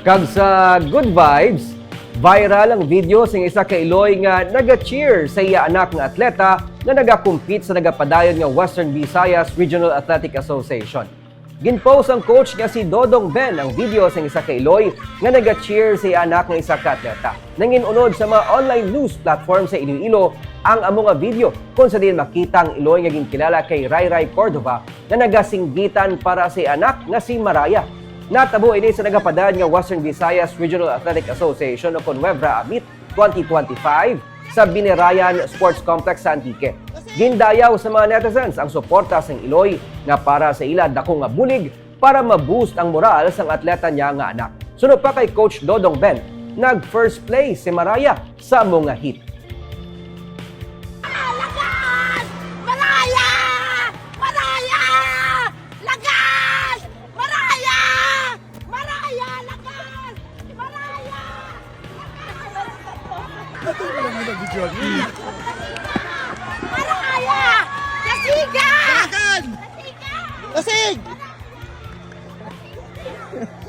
Kag sa Good Vibes, viral ang video sa isa ka Iloy nga naga-cheer sa iya anak nga atleta nga nagakompete sa nagapadayon nga Western Visayas Regional Athletic Association. Ginpost ang coach nga si Dodong Ben ang video sa isa ka Iloy nga naga-cheer sa iya anak nga isa ka atleta. Nanginunod sa mga online news platform sa Iloilo ang amo nga video kung sa din makita ang Iloy nga ginkilala kay Rai Rai Cordova nga nagasinggitan para sa anak nga si Maraya. Natabo ini sa nagapadaan nga Western Visayas Regional Athletic Association o Conwebra Amit 2025 sa Binirayan Sports Complex sa Antique. Gindayaw sa mga netizens ang suporta sa Iloy nga para sa ila dako nga bulig para ma-boost ang moral sang atleta niya nga anak. Sunod pa kay Coach Dodong Ben, nag first place si Maraya sa mga hit. nag-video. Para kaya! Kasiga! Kasiga! Kasig! Kasig!